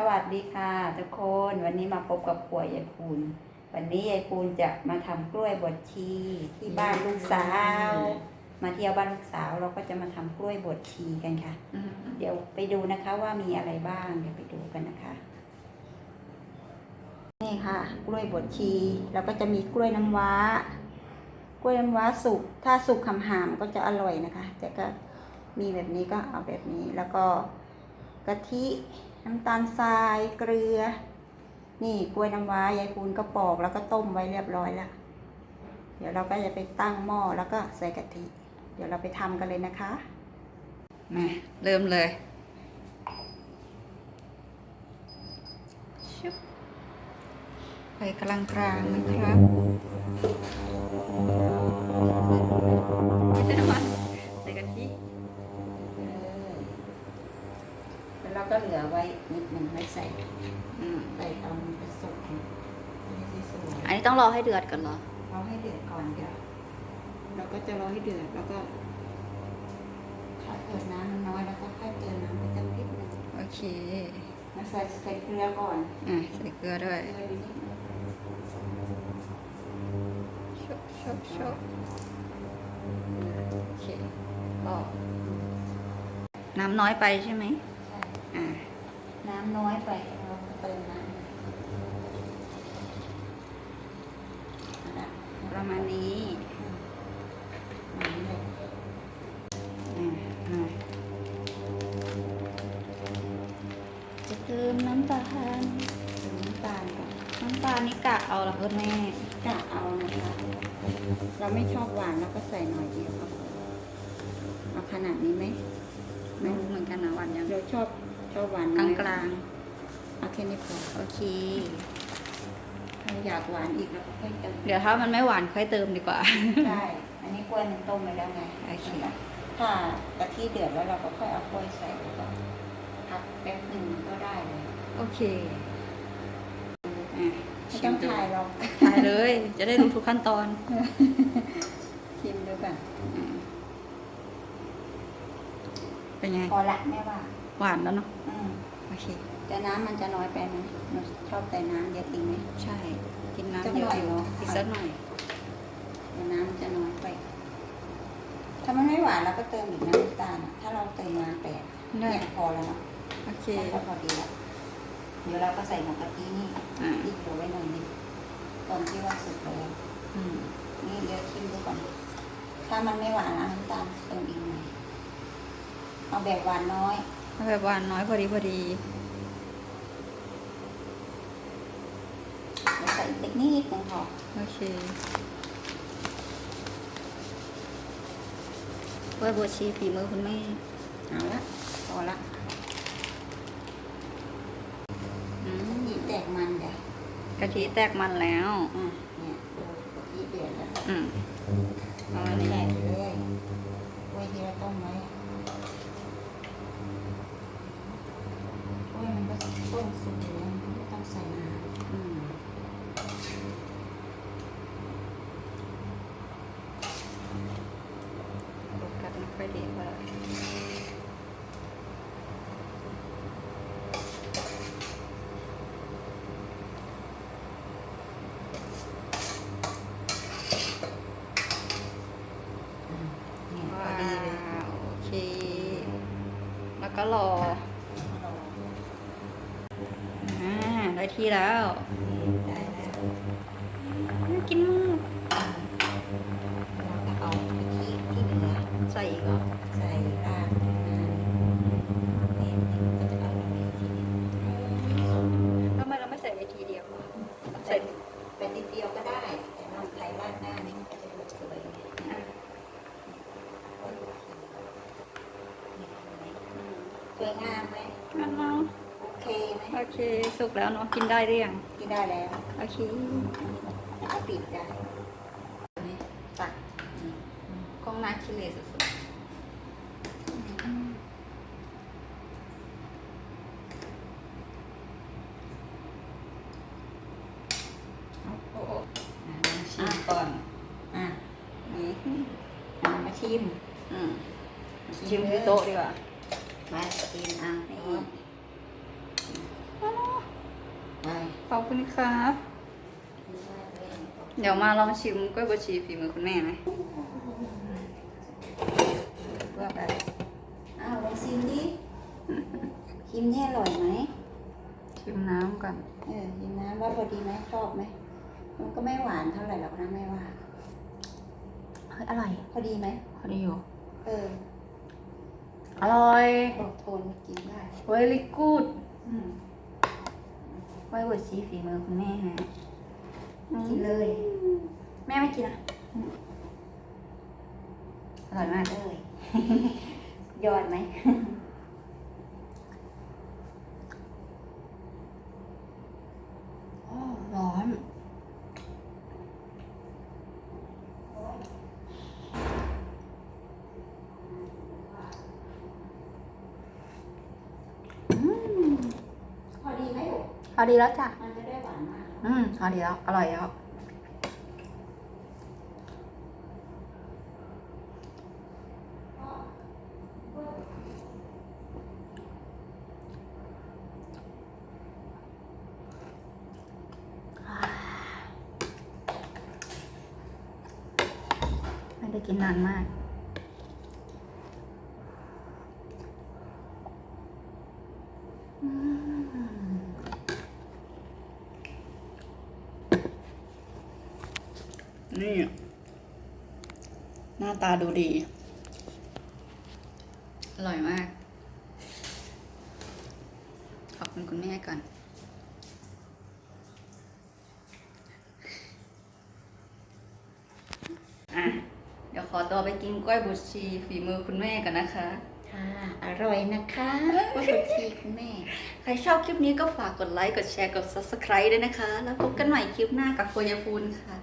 สวัสดีค่ะทุกคนวันนี้มาพบกับครัวยายปูนวันนี้ยายปูนจะมาทำกล้วยบดชีที่บ้านลูกสาว มาเที่ยวบ้านลูกสาวเราก็จะมาทำกล้วยบดชีกันค่ะ เดี๋ยวไปดูนะคะว่ามีอะไรบ้างเดี๋ยวไปดูกันนะคะนี่ค่ะ กล้วยบดชีแล้วก็จะมีกล้วยน้ำว้า กล้วยน้ำว้าสุกถ้าสุกคำหามก็จะอร่อยนะคะ แต่ก็มีแบบนี้ก็เอาแบบนี้แล้วก็กะทิ น้ำตาลทรายเกลือ นี่กล้วยน้ำว้ายายปูนก็ปอกแล้วก็ต้มไว้เรียบร้อยแล้ว เดี๋ยวเราก็จะไปตั้งหม้อแล้วก็ใส่กะทิ เดี๋ยวเราไปทำกันเลยนะคะมาเริ่มเลยชุบไฟกลางกลางๆนะครับ ต้องรอให้เดือดก่อนเหรอเราให้เดือดก่อนเดี๋ยวเราก็จะรอให้เดือดแล้วก็ถ้าเกิดน้ำมันน้อยแล้วก็ค่อยเติมน้ำไปสักนิดหนึงโอเคมาใส่ใส่เกลือก่อนอะใส่เกลือด้วยเกลือนิดนึงชบชบชบโอเคก็น้ำน้อยไปใช่ไหมใช่อ่าน้ำน้อยไป ตาลนี่กะเอาเหรอคุณแม่กะเอานะคะเราไม่ชอบหวานเราก็ใส่หน่อยเดียวครับเอาขนาดนี้ไหมไม่รู้เหมือนกันนะหวานยังเราชอบชอบหวานกน้ลาองยกลางเอาแค่นี้พอๆโอเคถ้าอยากหวานอีกเราก็ค่อยเติมเดี๋ยวถ้ามันไม่หวานค่อยเติมดีกว่าใช่อันนี้กล้วยมันต้มไปแล้วไงโอเคถ้ากะทิเดือดแล้วเราก็ค่อยเอากล้วยใส่แล้วก็พักแป๊บหนึ่งก็ได้เลยโอเคอะ ไม่ต้องถ่ายหรอกถ่ายเลย จะได้รู้ทุกขั้นตอน ชิมดูก่อนอ่าเป็นไง พอละแม่ว่า หวานแล้วเนาะอืมโอเค แต่น้ำมันจะน้อยไปไหมหนูชอบใส่น้ำเยอะจริงไหม ใช่ กินสักน้ำเยหน่อะอยอยู่เนอะอีกสักหน่อย แต่น้ำมันจะน้อยไป ถ้ามันไม่หวานเราก็เติมอีกน้ำตาลอะถ้าเราเติมมาแปดได้ เนี่ยพอแล้วเนาะโอเคมันก็พอดีแล้ว เดี๋ยวเราก็ใส่หมกกะทินี่อ่าอีกเหลือไว้หน่อยนึงตอนที่ว่าสุกแล้วอืมนี่เดี๋ยวชิมดูก่อนถ้ามันไม่หวานเอาน้ำตาลเติมอีกหน่อยเอาแบบหวานน้อย เอาแบบหวานน้อยพอดีพอดีเดี๋ยวใส่อีกนิดนึงพอโอเคกล้วยบวชชีฝีมือคุณแม่เอาละพอละ อืม อี แตกมันเดี๋ยวกะทิแตกมันแล้วอะเนี่ยดูกะทิเดือดแล้วอืมประมาณนี้ใส่ไปเลยกล้วยที่เราต้มไว้กล้วยมันก็ต้มสุกอยู่แล้วไม่ต้องใส่น้ำ อืมโฟกัสไม่ค่อยดีเท่าไหร่เนี่ยพอ ว้า ดีเลย วโอเค แล้วก็ รออ่าได้ที่แล้วได้แล้วน่ากินมาก สวยงามไหมงั้นเนาะโอเคไหมโอเค สุกแล้วเนาะกินได้หรือยังกินได้แล้วโอเคแล้วก็ปิดได้นี่ตักนี่กล้องหน้าคิเลสุดๆโอ้โหอะลองชิมก่อนอะนี่อะมาชิมอืมชิมที่โต๊ะดีกว่า มาชิมอะนี่นี่อืมขอบคุณครับ เดี๋ยวมาลองชิมกล้วยบวชชีฝีมือคุณแม่ไหมเพื่อแบบอ้าวลองชิมดิชิมนี่อร่อยไหมชิมน้ำก่อน เออชิมน้ำว่าพอดีไหมชอบไหม มันก็ไม่หวานเท่าไหร่หรอกนะแม่ว่าเฮ้ยอร่อย พอดีไหมพอดีอยู่ เออ อร่อยบอกโทนกินได้ very good อืมกล้วยบวชชีฝีมือคุณแม่ฮะกินเลย แม่ไม่กินอะอร่อยมากเลยยอดไหม อ้อร้อนอืม พอดีไหมลูก พอดีแล้วจ้ะมันจะได้หวานมาก อืมพอดีแล้ว อร่อยแล้ว ไม่ได้กินนานมากอืม นี่ หน้าตาดูดี อร่อยมาก ขอบคุณคุณแม่ก่อน อะ เดี๋ยวขอตัวไปกินกล้วยบุชชีฝีมือคุณแม่กันนะคะ ค่ะ อร่อยนะคะกล้วยบดชีคุณแม่ ใครชอบคลิปนี้ก็ฝากกดไลค์ กดแชร์ กด subscribe ด้วยนะคะ แล้วพบกันใหม่คลิปหน้ากับโฟยาฟูนค่ะ